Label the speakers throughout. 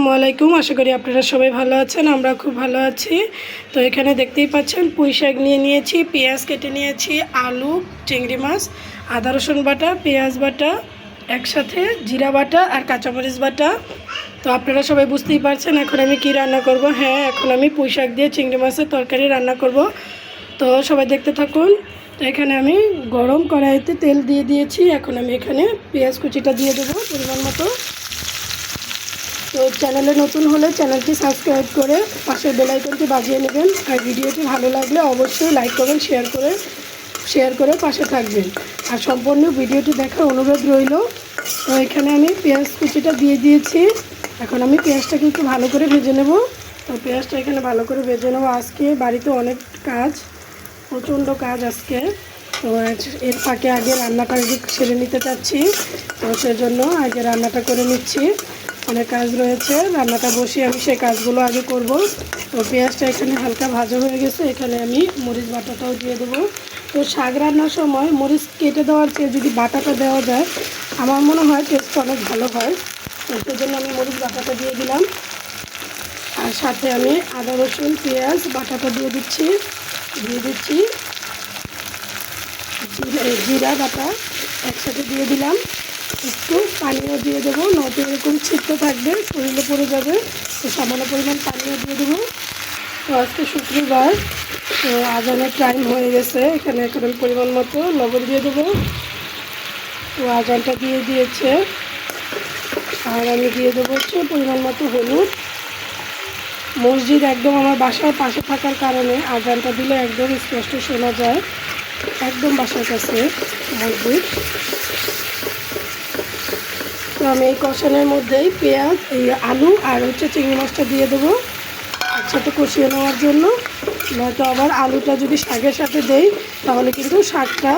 Speaker 1: আসসালামু আলাইকুম। আশা করি আপনারা সবাই ভালো আছেন, আমরা খুব ভালো আছি। তো এখানে দেখতেই পাচ্ছেন, পুঁই শাক নিয়ে নিয়েছি, পেঁয়াজ কেটে নিয়েছি, আলু, চিংড়ি মাছ, আদা, রসুন বাটা, পেঁয়াজ বাটা, একসাথে জিরা বাটা আর কাঁচামরিচ বাটা। তো আপনারা সবাই বুঝতেই পারছেন এখন আমি কি রান্না করব। হ্যাঁ এখন আমি পুঁই শাক দিয়ে চিংড়ি মাছের তরকারি রান্না করব। তো সবাই দেখতে থাকুন। তো এখানে আমি গরম কড়াইতে তেল দিয়ে দিয়েছি। এখন আমি এখানে পেঁয়াজ কুচিটা দিয়ে দেবো পরিমাণ মতো। তো চ্যানেলে নতুন হলে চ্যানেলটি সাবস্ক্রাইব করে পাশের বেলাইকনটি বাজিয়ে নেবেন। আর ভিডিওটি ভালো লাগলে অবশ্যই লাইক করবেন, শেয়ার করে শেয়ার করে পাশে থাকবেন। আর সম্পূর্ণ ভিডিওটি দেখার অনুরোধ রইল। তো এখানে আমি পেঁয়াজ কুচিটা দিয়ে দিয়েছি। এখন আমি পেঁয়াজটাকে একটু ভালো করে ভেজে নেব। তো পেঁয়াজটা এখানে ভালো করে ভেজে নেব। আজকে বাড়িতে অনেক কাজ, প্রচণ্ড কাজ আজকে। তো এর ফাঁকে আগে রান্নাটা সেরে নিতে চাচ্ছি। তো সেজন্য আগে রান্নাটা করে নিচ্ছি। অনেক কাজ রয়েছে, রান্নাটা বসিয়ে আমি সেই কাজগুলো আগে করব। তো পেঁয়াজটা এখানে হালকা ভাজা হয়ে গেছে, এখানে আমি মরিচ বাটাটাও দিয়ে দেবো। তো শাক রান্নার সময় মরিচ কেটে দেওয়ার চেয়ে যদি বাটাটা দেওয়া যায়, আমার মনে হয় টেস্ট অনেক ভালো হয়। সেই জন্য আমি মরিচ বাটাটা দিয়ে দিলাম। আর সাথে আমি আদা, রসুন, পেঁয়াজ বাটাটা দিয়ে দিচ্ছি দিয়ে দিচ্ছি। জিরা বাটা একসাথে দিয়ে দিলাম। একটু পানিও দিয়ে দেবো, নয়তো এরকম ছিটতে থাকবে, শরীরে পড়ে যাবে। তো সামান্য পরিমাণ পানিও দিয়ে দেবো। তো আজকে শুক্রবার, তো আজানের টাইম হয়ে গেছে। এখানে এখন পরিমাণ মতো লবণ দিয়ে দেবো। তো আজানটা দিয়ে দিয়েছে। আর আমি দিয়ে দেবো হচ্ছে পরিমাণ মতো হলুদ। মসজিদ একদম আমার বাসার পাশে থাকার কারণে আজানটা দিলে একদম স্পষ্ট শোনা যায়। একদম বাসার কাছে মসজিদ। তো আমি এই কষানোর মধ্যেই পেঁয়াজ, এই আলু আর হচ্ছে চিংড়ি মাছটা দিয়ে দেবো একসাথে কষিয়ে নেওয়ার জন্য। নয়তো আবার আলুটা যদি শাকের সাথে দেই, তাহলে কিন্তু শাকটা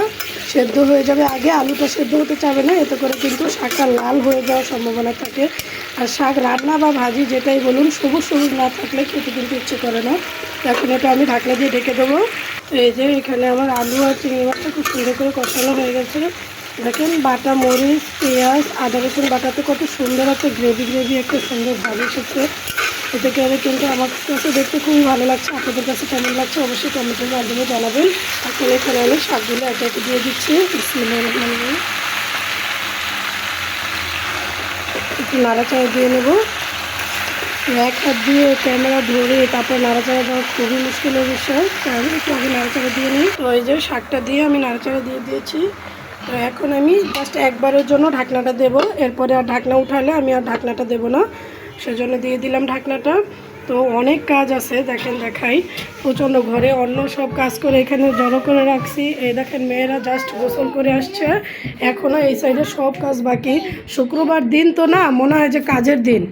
Speaker 1: সেদ্ধ হয়ে যাবে। আগে আলুটা সেদ্ধ হতে চাবে না, এতে করে কিন্তু শাকটা লাল হয়ে যাওয়ার সম্ভাবনা থাকে। আর শাক রান্না বা ভাজি যেটাই বলুন, সবুজ সবুজ না থাকলে খেতে কিন্তু ইচ্ছে করে না। এখন এটা আমি ঢাকনা দিয়ে ঢেকে দেবো। এই যে এখানে আমার আলু আর চিংড়ি মাছটা খুব সুন্দর করে কষানো হয়ে গেছে। দেখেন বাটা মরিচ, পেঁয়াজ, আদা রসুন বাটাতে কত সুন্দর একটা গ্রেভি গ্রেভি একটা সুন্দর ভাব এসেছে। এতে করে কিন্তু আমার কাছে দেখতে খুবই ভালো লাগছে। আপনাদের কাছে কেমন লাগছে অবশ্যই কমেন্টের মাধ্যমে জানাবেন। এখন এখানে আমি শাকগুলো একে একে দিয়ে দিচ্ছি। একটু নাড়াচাড়া দিয়ে নেব। এক হাত দিয়ে ক্যামেরা ধরে তারপর নাড়াচাড়া দেওয়া খুবই মুশকিলের বিষয়। আমি একটু আগে নাড়াচাড়া দিয়ে নিই। ওই যে শাকটা দিয়ে আমি নাড়াচাড়া দিয়ে দিয়েছি। তো এখন আমি জাস্ট একবারের জন্য ঢাকনাটা দেব। এরপরে আর ঢাকনা উঠালে আমি আর ঢাকনাটা দেব না। সেজন্য দিয়ে দিলাম ঢাকনাটা। তো অনেক কাজ আছে, দেখেন দেখাই। প্রচণ্ড ঘরে অন্য সব কাজ করে এখানে জড়ো করে রাখছি। এই দেখেন মেয়েরা জাস্ট গোসল করে আসছে। এখনও এই সাইডে সব কাজ বাকি। শুক্রবার দিন তো না, মনে হয় যে কাজের দিন।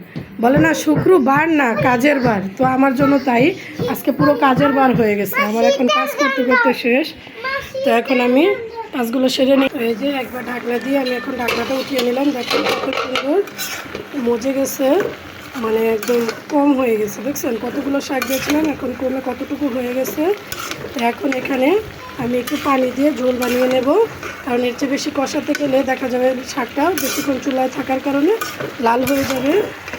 Speaker 1: বলে না, শুক্রবার না, কাজের বার। তো আমার জন্য তাই। আজকে পুরো কাজের বার হয়ে গেছে। আমার এখন কাজ করতে করতে শেষ। তো এখন আমি কাজগুলো সেরে নিই এই যে একবার ঢাকনা দিয়ে আমি এখন ঢাকনাটা উঠিয়ে নিলাম। দেখেন কত সুন্দর মজে গেছে। মানে একদম কম হয়ে গেছে, দেখছেন? কতগুলো শাক দিয়েছিলাম, এখন কমে কতটুকু হয়ে গেছে? এখন এখানে আমি একটু পানি দিয়ে ঝোল বানিয়ে নেব। কারণ এর চেয়ে বেশি কষাতে গেলে দেখা যাবে শাকটা বেশিক্ষণ চুলায় থাকার কারণে লাল হয়ে যাবে।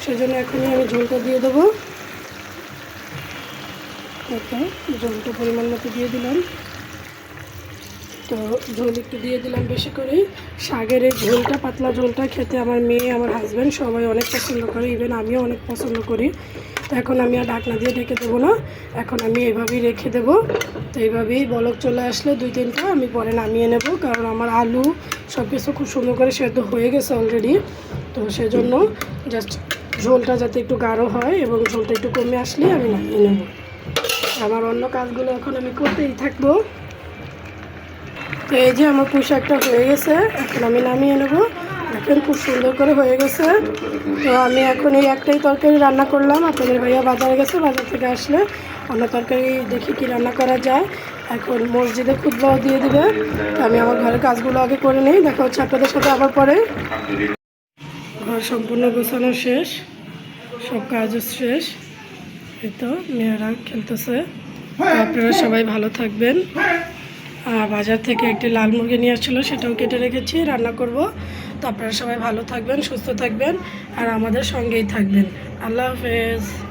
Speaker 1: সেজন্য এখনই আমি ঝোলটা দিয়ে দেবো। ঝোলটা পরিমাণ মতো দিয়ে দিলাম। তো ঝোল একটু দিয়ে দিলাম বেশি করে শাকের এই ঝোলটা, পাতলা ঝোলটা খেতে আমার মেয়ে, আমার হাজব্যান্ড সবাই অনেক পছন্দ করে ইভেন আমিও অনেক পছন্দ করি। তো এখন আমি আর ঢাকনা দিয়ে ঢেকে দেবো না। এখন আমি এভাবেই রেখে দেবো। তো এইভাবেই বলক চলে আসলে দুই তিনটা, আমি পরে নামিয়ে নেব, কারণ আমার আলু সব কিছু খুব সুন্দর করে সেদ্ধ হয়ে গেছে অলরেডি তো সেজন্য জাস্ট ঝোলটা যাতে একটু গাঢ় হয় এবং ঝোলটা একটু কমে আসলে আমি নামিয়ে নেব। আমার অন্য কাজগুলো এখন আমি করতেই থাকব। তো এই যে আমার পোশাকটা হয়ে গেছে, এখন আমি নামিয়ে নেব। দেখেন খুব সুন্দর করে হয়ে গেছে। তো আমি এখন এই একটাই তরকারি রান্না করলাম। আপনাদের ভাইয়া বাজারে গেছে, বাজার থেকে আসলে অন্য তরকারি দেখি কি রান্না করা যায়। এখন মসজিদে খুদবাও দিয়ে দিবে। তো আমি আমার ঘরের কাজগুলো আগে করে নিই, দেখা হচ্ছে আপনাদের সাথে আবার পরে। ঘর সম্পূর্ণ গোছানো শেষ, সব কাজও শেষ। এই তো, মেয়েরা খেলতেছে। আপনারা সবাই ভালো থাকবেন। আর বাজার থেকে একটি লাল মুরগি নিয়ে আসছিল, সেটাও কেটে রেখেছি, রান্না করব। তো আপনারা সবাই ভালো থাকবেন, সুস্থ থাকবেন, আর আমাদের সঙ্গেই থাকবেন। আল্লাহ হাফেজ।